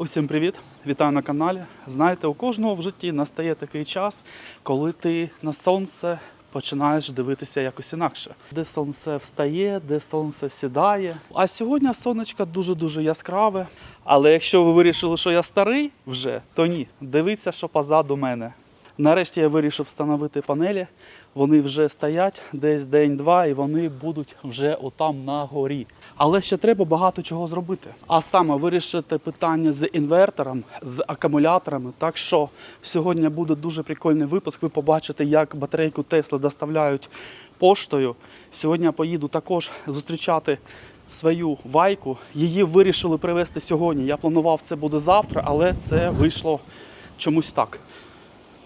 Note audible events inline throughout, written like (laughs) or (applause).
Усім привіт! Вітаю на каналі. Знаєте, у кожного в житті настає такий час, коли ти на сонце починаєш дивитися якось інакше. Де сонце встає, де сонце сідає. А сьогодні сонечко дуже-дуже яскраве. Але якщо ви вирішили, що я старий вже, то ні. Дивіться, що позаду мене. Нарешті я вирішив встановити панелі. Вони вже стоять десь день-два, і вони будуть вже отам на горі. Але ще треба багато чого зробити. А саме вирішити питання з інвертором, з акумуляторами. Так що сьогодні буде дуже прикольний випуск. Ви побачите, як батарейку Тесли доставляють поштою. Сьогодні я поїду також зустрічати свою вайку. Її вирішили привезти сьогодні. Я планував це буде завтра, але це вийшло чомусь так.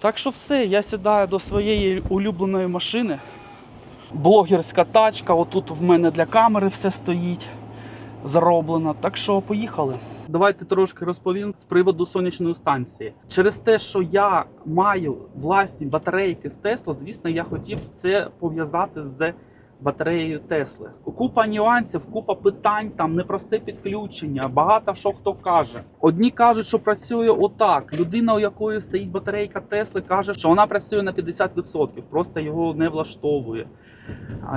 Так що все, я сідаю до своєї улюбленої машини. Блогерська тачка, отут в мене для камери все стоїть зроблено. Так що поїхали. Давайте трошки розповім з приводу сонячної станції. Через те, що я маю власні батарейки з Тесла, звісно, я хотів це пов'язати з батареєю Тесли. Купа нюансів, купа питань, там непросте підключення, багато що хто каже. Одні кажуть, що працює отак. Людина, у якої стоїть батарейка Тесли, каже, що вона працює на 50%, просто його не влаштовує.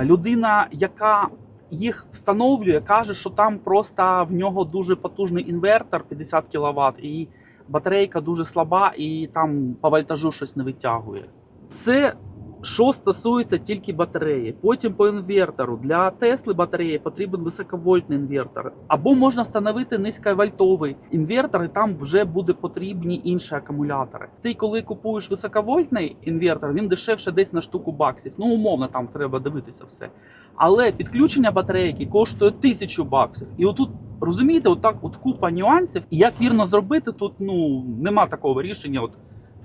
Людина, яка їх встановлює, каже, що там просто в нього дуже потужний інвертор 50 кВт, і батарейка дуже слаба, і там по вольтажу щось не витягує. Це що стосується тільки батареї. Потім по інвертору. Для Тесли батареї потрібен високовольтний інвертор. Або можна встановити низьковольтовий інвертор, і там вже буде потрібні інші акумулятори. Ти, коли купуєш високовольтний інвертор, він дешевше десь на штуку баксів. Ну, умовно, там треба дивитися все. Але підключення батарейки коштує тисячу баксів. І отут, розумієте, отак от купа нюансів. І як вірно зробити, тут ну нема такого рішення, от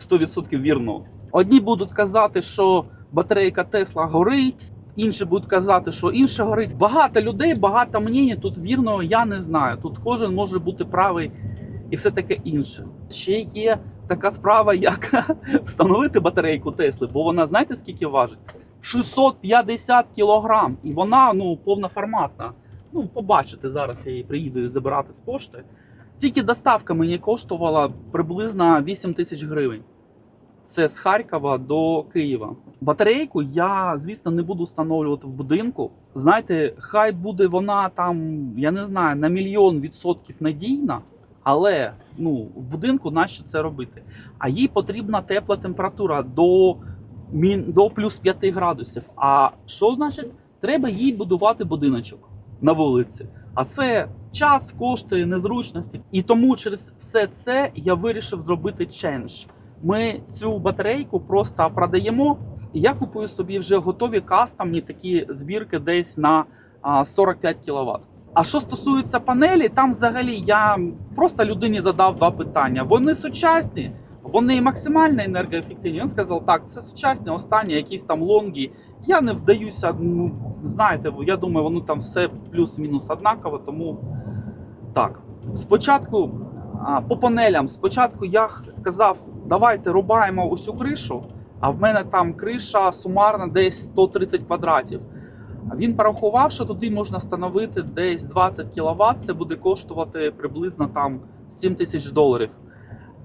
100% вірного. Одні будуть казати, що батарейка Тесла горить, інші будуть казати, що інше горить. Багато людей, багато мнень, тут вірного я не знаю. Тут кожен може бути правий і все таке інше. Ще є така справа, як (laughs) встановити батарейку Тесли, бо вона знаєте скільки важить? 650 кілограм, і вона ну повноформатна. Ну, побачите, зараз я її приїду забирати з пошти. Тільки доставка мені коштувала приблизно 8 тисяч гривень. Це з Харкова до Києва. Батарейку я, звісно, не буду встановлювати в будинку. Знаєте, хай буде вона там, я не знаю, на мільйон відсотків надійна, але ну, в будинку нащо це робити? А їй потрібна тепла температура до, до плюс 5 градусів. А що значить? Треба їй будувати будиночок на вулиці. А це час, кошти, незручності. І тому через все це я вирішив зробити чендж. Ми цю батарейку просто продаємо. І я купую собі вже готові кастомні такі збірки десь на 45 кВт. А що стосується панелі, там взагалі я просто людині задав два питання. Вони сучасні, вони максимально енергоефективні. Він сказав, так, це сучасні, останні якісь там лонгі. Я не вдаюся, ну знаєте, я думаю, воно там все плюс-мінус однаково, тому так. Спочатку по панелям, спочатку я сказав, давайте рубаємо усю кришу, а в мене там криша сумарна десь 130 квадратів. Він порахував, що туди можна встановити десь 20 кВт, це буде коштувати приблизно там 7 тисяч доларів.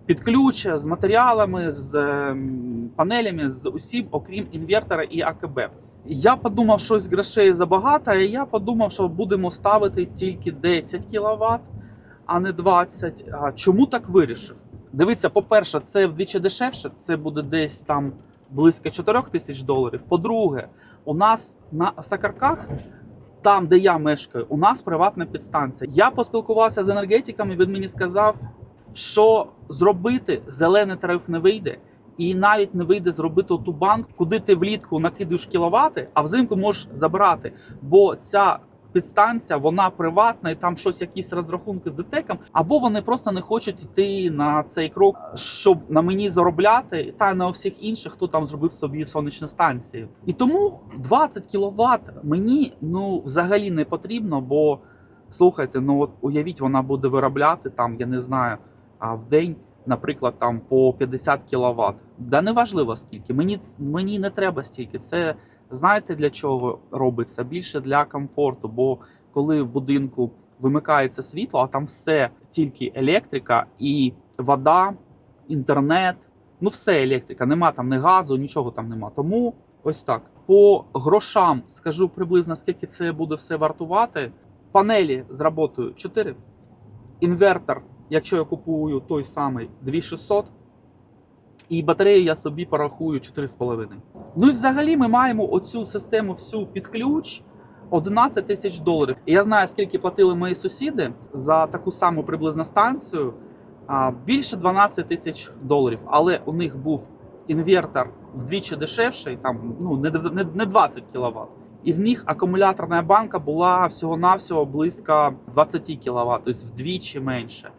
Під ключ з матеріалами, з ем, панелями, з усім, окрім інвертора і АКБ. Я подумав, щось грошей забагато, і я подумав, що будемо ставити тільки 10 кВт, а не 20. А чому так вирішив? Дивіться, по-перше, це вдвічі дешевше, це буде десь там близько 4 тисяч доларів. По-друге, у нас на Сакарках, там, де я мешкаю, у нас приватна підстанція. Я поспілкувався з енергетиками, він мені сказав, що зробити зелений тариф не вийде. І навіть не вийде зробити ту банк, куди ти влітку накидуєш кіловати, а взимку можеш забрати. Бо ця підстанція вона приватна, і там щось, якісь розрахунки з ДТЕКом, або вони просто не хочуть йти на цей крок, щоб на мені заробляти, та на всіх інших, хто там зробив собі сонячну станцію. І тому 20 кВт мені ну взагалі не потрібно, бо слухайте, ну от уявіть, вона буде виробляти там, я не знаю, а в день. Наприклад, там по 50 кВт. Да неважливо скільки. Мені мені не треба стільки. Це знаєте для чого робиться? Більше для комфорту. Бо коли в будинку вимикається світло, а там все тільки електрика і вода, інтернет. Ну, все електрика, нема там ні газу, нічого там нема. Тому ось так. По грошам скажу приблизно, скільки це буде все вартувати. Панелі з роботою 4. Інвертор, якщо я купую той самий 2600. І батарею я собі порахую 4,5. Ну і взагалі ми маємо оцю систему всю під ключ 11 тисяч доларів. І я знаю, скільки платили мої сусіди за таку саму приблизно станцію. Більше 12 тисяч доларів. Але у них був інвертор вдвічі дешевший, там ну не 20 кВт. І в них акумуляторна банка була всього-навсього близько 20 кВт, тобто вдвічі менше.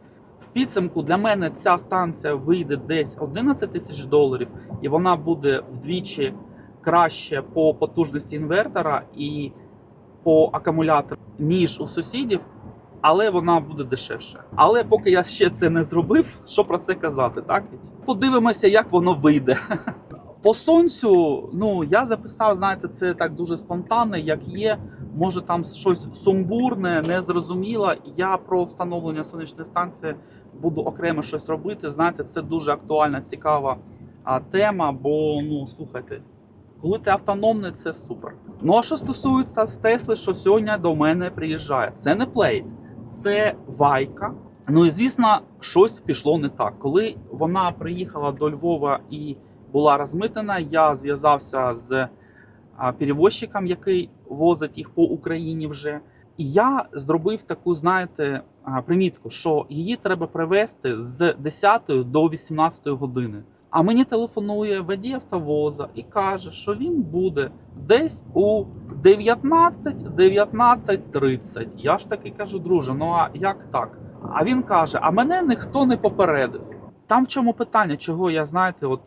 Підсумку для мене ця станція вийде десь 11 тисяч доларів, і вона буде вдвічі краще по потужності інвертора і по акумулятору, ніж у сусідів, але вона буде дешевше. Але поки я ще це не зробив, що про це казати, так? Подивимося, як воно вийде. По сонцю, ну я записав, знаєте, це так дуже спонтанно, як є. Може там щось сумбурне, незрозуміле. Я про встановлення сонячної станції буду окремо щось робити. Знаєте, це дуже актуальна, цікава тема. Бо ну слухайте, коли ти автономний, це супер. Ну а що стосується з Тесли, що сьогодні до мене приїжджає, це не плейт, це вайка. Ну і звісно, щось пішло не так. Коли вона приїхала до Львова і була розмитнена, я зв'язався з а, перевозчиком, який возить їх по Україні вже. І я зробив таку, знаєте, примітку, що її треба привезти з 10 до 18 години. А мені телефонує водій автовоза і каже, що він буде десь у 19-19.30. Я ж таки кажу, друже, ну а як так? А він каже: А мене ніхто не попередив. Там в чому питання, чого я знаєте, от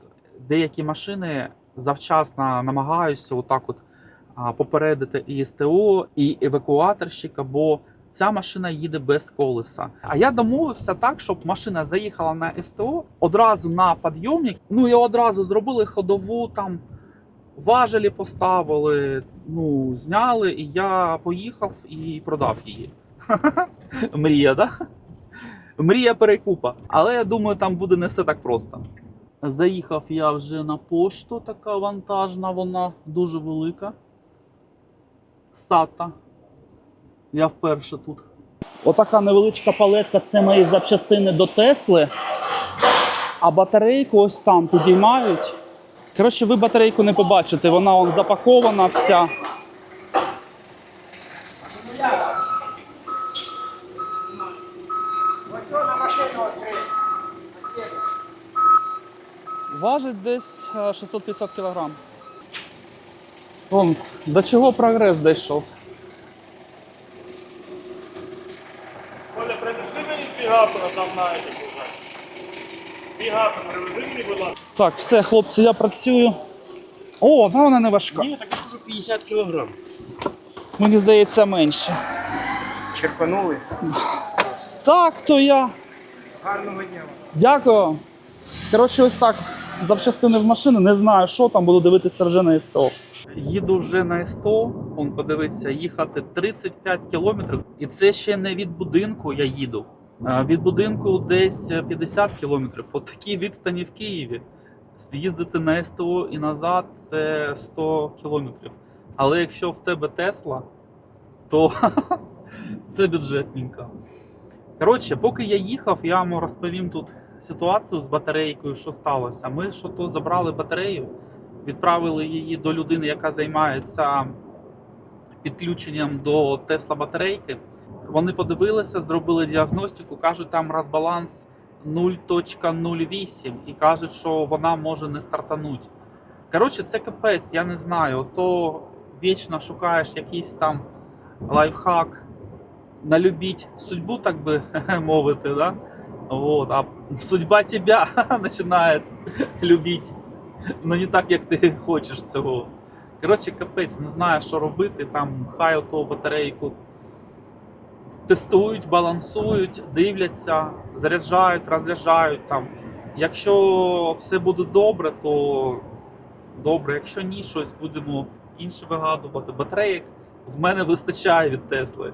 деякі машини завчасно намагаюся отак от попередити і СТО, і евакуаторщика, бо ця машина їде без колеса. А я домовився так, щоб машина заїхала на СТО одразу на підйомник. Ну і одразу зробили ходову там. Важелі поставили, ну, зняли, і я поїхав і продав її. (laughs) Мрія, да? Мрія перекупа. Але я думаю, там буде не все так просто. Заїхав я вже на пошту, така вантажна, вона дуже велика. Сата. Я вперше тут. Отака невеличка палетка це мої запчастини до Тесли. А батарейку ось там підіймають. Коротше, ви батарейку не побачите, вона он запакована вся. Ось що на машину відкрити. Важить десь е, 650 кг. Вон, до чого прогрес дійшов? Коля, принеси мені пігапера там на еті лежать. Пігапер привези мені, будь ласка. Так, все, хлопці, я працюю. О, да, вона не важка. Ні, так я кажу 50 кілограм. Мені здається, менше. Черпанули. Так, то я. Гарного дня. Дякую. Коротше, ось так. Запчастини в машину, не знаю, що там, буду дивитися вже на СТО. Їду вже на СТО, он подивиться, їхати 35 кілометрів. І це ще не від будинку я їду. А Від будинку десь 50 кілометрів. От такі відстані в Києві. З'їздити на СТО і назад це 100 кілометрів. Але якщо в тебе Тесла, то (laughs) це бюджетненько. Коротше, поки я їхав, я вам розповім тут ситуацію з батарейкою, що сталося. Ми що то забрали батарею, відправили її до людини, яка займається підключенням до Тесла батарейки. Вони подивилися, зробили діагностику, кажуть, там розбаланс 0.08 і кажуть, що вона може не стартануть. Коротше, це капець, я не знаю. То вічно шукаєш якийсь там лайфхак, налюбить судьбу, так би (laughs) мовити, да? Вот, а судьба тебя (laughs) начинает любить. Ну не так, як ти хочеш цього. Коротше, капець, не знаю, що робити. Там хай ото батарейку тестують, балансують, дивляться, заряджають, розряджають там. Якщо все буде добре, то добре. Якщо ні, щось будемо інше вигадувати. Батареїк в мене вистачає від Тесли.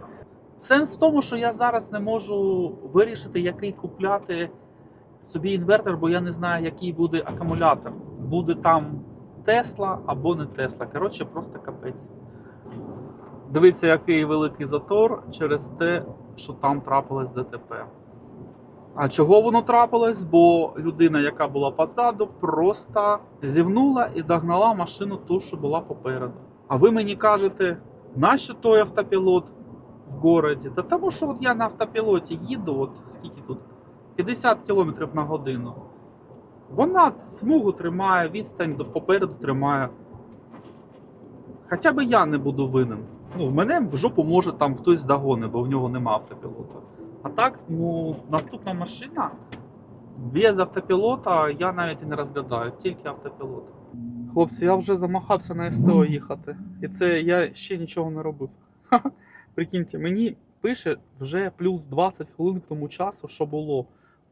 Сенс в тому, що я зараз не можу вирішити, який купляти собі інвертор, бо я не знаю, який буде акумулятор. Буде там Тесла або не Тесла. Коротше, просто капець. Дивіться, який великий затор через те, що там трапилось ДТП. А чого воно трапилось? Бо людина, яка була позаду, просто зівнула і догнала машину ту, що була попереду. А ви мені кажете, нащо той автопілот в городі? Та тому що от я на автопілоті їду, от скільки тут? 50 км на годину. Вона смугу тримає, відстань попереду тримає. Хоча б я не буду винен. Ну, мене в жопу може там хтось здогони, бо в нього нема автопілота. А так, ну, наступна машина без автопілота я навіть і не розглядаю, тільки автопілот. Хлопці, я вже замахався на СТО їхати. І це я ще нічого не робив. Прикиньте, мені пише вже плюс 20 хвилин к тому часу, що було.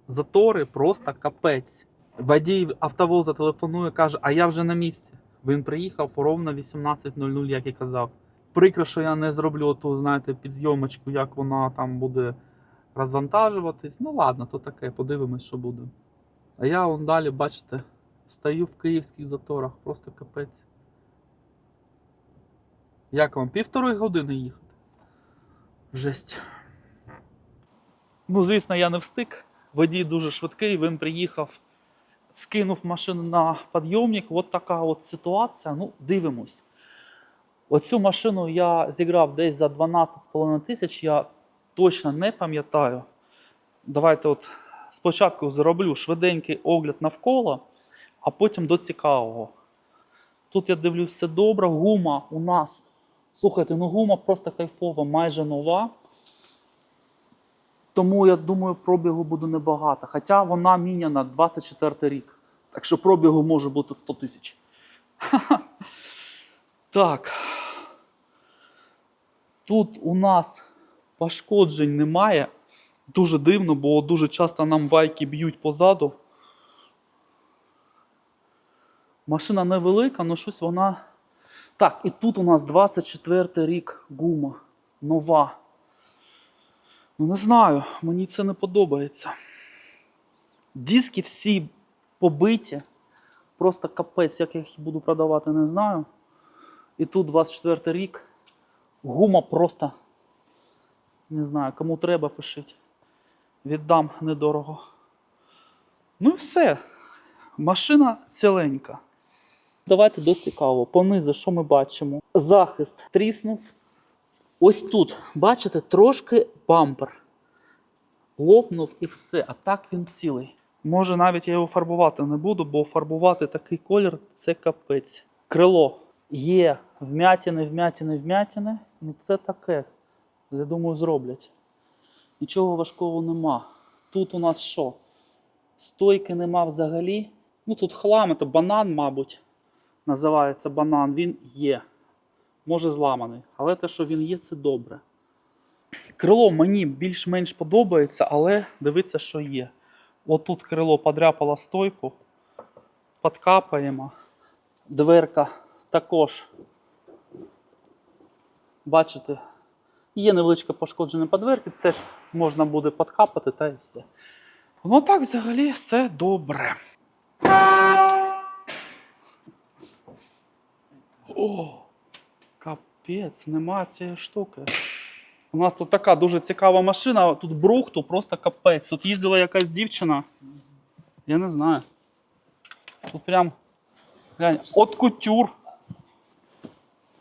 Затори просто капець. Водій автовоза телефонує, каже, а я вже на місці. Він приїхав ровно 18.00, як і казав. Прикро, що я не зроблю ту, знаєте, підйомочку, як вона там буде розвантажуватись. Ну ладно, то таке, подивимось, що буде. А я вон далі, бачите, стою в київських заторах, просто капець. Як вам? Півтори години їхати. Жесть. Ну, звісно, я не встиг. Водій дуже швидкий, він приїхав, скинув машину на підйомник. От така от ситуація. Ну, дивимось. Оцю машину я зіграв десь за 12,5 тисяч. Я точно не пам'ятаю. Давайте от спочатку зроблю швиденький огляд навколо, а потім до цікавого. Тут я дивлюсь все добре. Гума у нас. Слухайте, ну гума просто кайфова, майже нова. Тому я думаю, пробігу буде небагато. Хоча вона міняна 24 рік. Так що пробігу може бути 100 тисяч. (laughs) Так. Тут у нас пошкоджень немає. Дуже дивно, бо дуже часто нам вайки б'ють позаду. Машина невелика, але щось вона. Так, і тут у нас 24 рік гума. Нова. Ну, не знаю, мені це не подобається. Диски всі побиті. Просто капець, як я їх буду продавати, не знаю. І тут 24 рік. Гума просто. Не знаю, кому треба пишіть. Віддам недорого. Ну і все. Машина ціленька. Давайте до цікавого. Понизу, що ми бачимо? Захист тріснув. Ось тут, бачите, трошки бампер. Лопнув і все, а так він цілий. Може, навіть я його фарбувати не буду, бо фарбувати такий колір це капець. Крило є вмятини, вмятини, вмятини. Ну це таке. Я думаю, зроблять. Нічого важкого нема. Тут у нас що? Стойки нема взагалі. Ну тут хлам, це банан, мабуть. Називається банан. Він є. Може зламаний. Але те, що він є, це добре. Крило мені більш-менш подобається, але дивіться, що є. Отут крило подряпало стойку. Подкапаємо. Дверка також. Бачите, є невеличке пошкодження по дверці, теж можна буде подкапати та і все. Ну так, взагалі, все добре. О! Капець, нема цієї штуки. У нас тут така дуже цікава машина, тут брухту, просто капець. Тут їздила якась дівчина. Я не знаю. Тут прям. Глянь, от кутюр.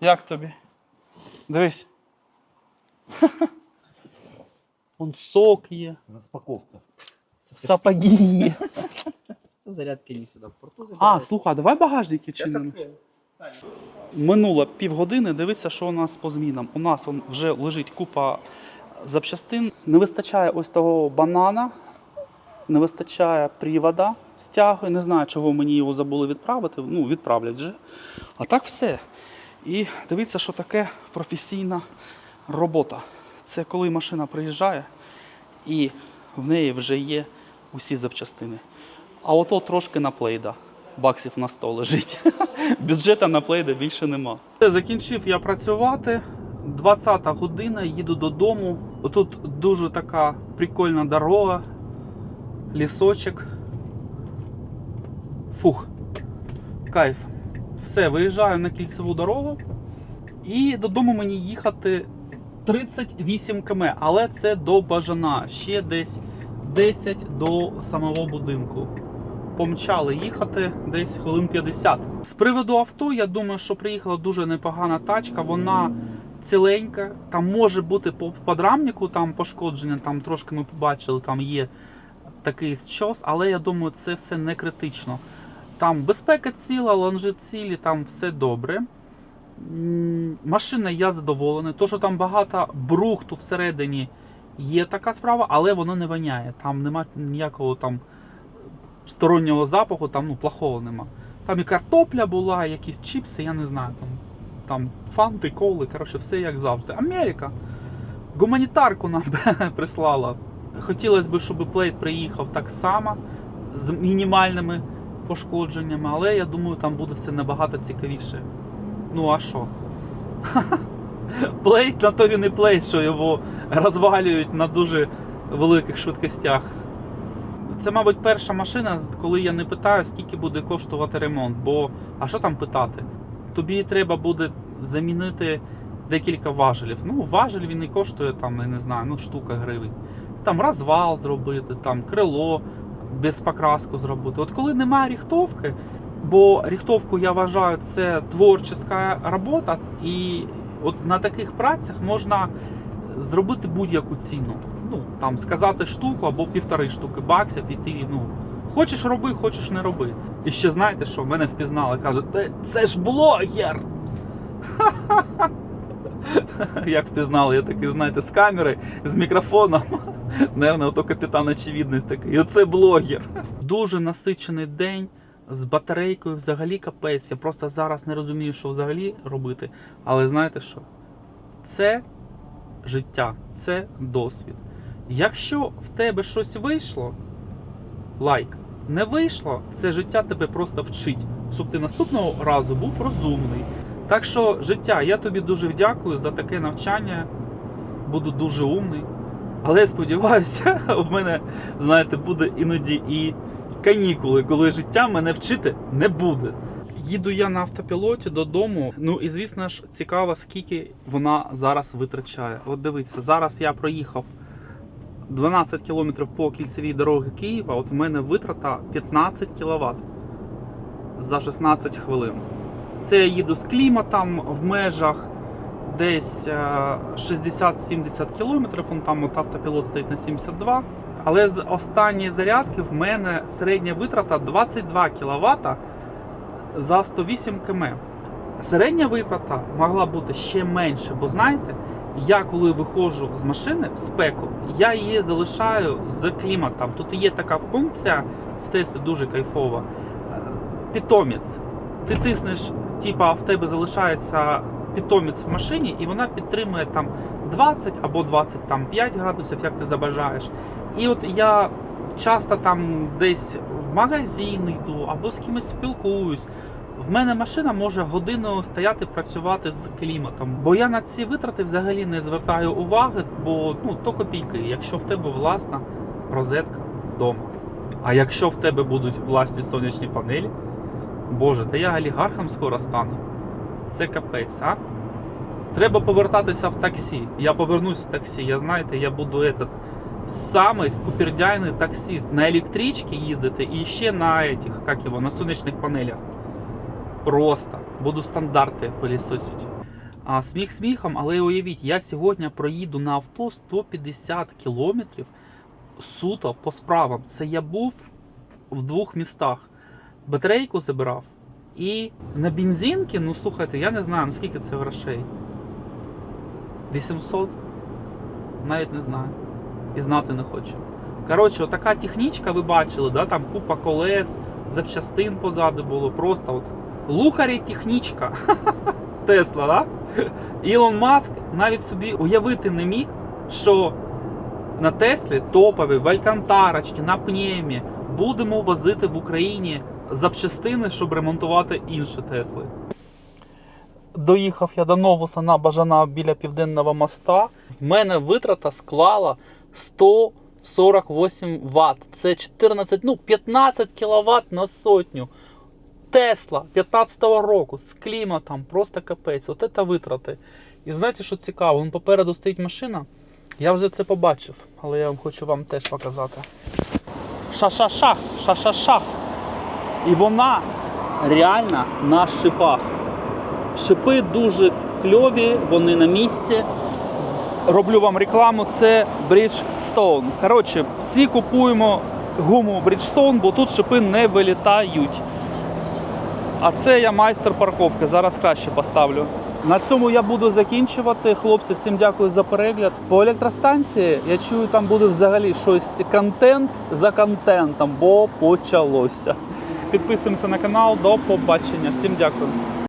Як тобі? Дивись. (laughs) Вон сок є, Распаковка. сапоги є. Зарядки не всегда в порту А, слухай, а давай багажники открою. Минуло півгодини, дивися, що у нас по змінам. У нас вже лежить купа запчастин. Не вистачає ось того банана, не вистачає привода стягу. Не знаю, чого мені його забули відправити. Ну, відправлять вже. А так все. І дивіться, що таке професійна робота. Це коли машина приїжджає і в неї вже є усі запчастини. А ото трошки на плейда. Баксів на 100 лежить. (laughs) Бюджета на плейда більше нема. Закінчив я працювати. 20 година, їду додому. Тут дуже така прикольна дорога, лісочок. Фух, кайф. Все, виїжджаю на кільцеву дорогу. І додому мені їхати 38 км, але це до Бажана. Ще десь 10 до самого будинку. Помчали їхати десь хвилин 50. З приводу авто, я думаю, що приїхала дуже непогана тачка. Вона ціленька. Там може бути по подрамнику там пошкодження, там трошки ми побачили, там є такий щось, але я думаю, це все не критично. Там безпека ціла, лонжи цілі, там все добре. Машина я задоволений. То, що там багато брухту всередині, є така справа, але воно не воняє. Там нема ніякого там стороннього запаху, там ну, плохого нема. Там і картопля була, якісь чіпси, я не знаю. Там, там фанти, коли, коротше, все як завжди. Америка. Гуманітарку нам (laughs) прислала. Хотілося б, щоб плейт приїхав так само, з мінімальними пошкодженнями, але я думаю, там буде все набагато цікавіше. Ну а що? (laughs) Плейт на то він і плейт, що його розвалюють на дуже великих швидкостях. Це, мабуть, перша машина, коли я не питаю, скільки буде коштувати ремонт. Бо а що там питати? Тобі треба буде замінити декілька важелів. Ну, важель він і коштує там, я не знаю, ну штука гривень. Там розвал зробити, там крило без покраску зробити. От коли немає ріхтовки, бо ріхтовку я вважаю, це творча робота, і от на таких працях можна зробити будь-яку ціну. Ну, там сказати штуку або півтори штуки баксів, і ти, ну, хочеш роби, хочеш не роби. І ще знаєте, що мене впізнали, кажуть, «Е, це ж блогер! (laughs) Як впізнали, я такий, знаєте, з камери, з мікрофоном. (laughs) Наверно, ото капітан очевидність такий. Оце блогер. Дуже насичений день з батарейкою взагалі капець. Я просто зараз не розумію, що взагалі робити. Але знаєте що? Це життя, це досвід. Якщо в тебе щось вийшло, лайк. Не вийшло, це життя тебе просто вчить, щоб ти наступного разу був розумний. Так що, життя, я тобі дуже дякую за таке навчання. Буду дуже умний. Але я сподіваюся, (laughs) в мене, знаєте, буде іноді і канікули, коли життя мене вчити не буде. Їду я на автопілоті додому. Ну і звісно ж цікаво, скільки вона зараз витрачає. От дивіться, зараз я проїхав 12 кілометрів по кільцевій дорогі Києва. От в мене витрата 15 кВт за 16 хвилин. Це я їду з кліматом в межах десь е, 60-70 кілометрів. Он там от автопілот стоїть на 72. Але з останньої зарядки в мене середня витрата 22 кВт за 108 км. Середня витрата могла бути ще менше, бо знаєте, я коли виходжу з машини в спеку, я її залишаю з кліматом. Тут є така функція в Теслі дуже кайфова. Е, Питомець. Ти тиснеш, типа в тебе залишається питомець в машині, і вона підтримує там 20 або 25 градусів, як ти забажаєш. І от я часто там десь в магазин йду або з кимось спілкуюсь. В мене машина може годину стояти працювати з кліматом, бо я на ці витрати взагалі не звертаю уваги, бо ну то копійки, якщо в тебе власна розетка вдома. А якщо в тебе будуть власні сонячні панелі, боже, та я олігархом скоро стану. Це капець, а? Треба повертатися в таксі. Я повернусь в таксі. Я знаєте, я буду этот самий скупердяйний таксист. На електричці їздити і ще на этих, як його, на сонячних панелях. Просто буду стандарти пилісосити. А сміх сміхом, але уявіть, я сьогодні проїду на авто 150 кілометрів суто по справам. Це я був в двох містах. Батарейку забирав. І на бензинки, ну слухайте, я не знаю, ну скільки це грошей. 800? Навіть не знаю. І знати не хочу. Коротше, така технічка, ви бачили, да? там купа колес, запчастин позаду було. Просто от лухарі технічка. (laughs) Тесла, да? Ілон Маск навіть собі уявити не міг, що на Теслі топові, в Алькантарочці, на пнємі будемо возити в Україні запчастини, щоб ремонтувати інші Тесли. доїхав я до Новуса на Бажана біля Південного моста. В мене витрата склала 148 Вт. Це 14, ну 15 кВт на сотню. Тесла 15-го року з кліматом, просто капець. От це витрати. І знаєте, що цікаво? Вон попереду стоїть машина. Я вже це побачив, але я вам хочу вам теж показати. Ша-ша-шах, ша-ша-шах. І вона реально на шипах. Шипи дуже кльові, вони на місці. Роблю вам рекламу, це Bridgestone. Коротше, всі купуємо гуму Bridgestone, бо тут шипи не вилітають. А це я майстер парковки. Зараз краще поставлю. На цьому я буду закінчувати. Хлопці, всім дякую за перегляд. По електростанції я чую, там буде взагалі щось контент за контентом, бо почалося. Підписуємося на канал. До побачення. Всім дякую.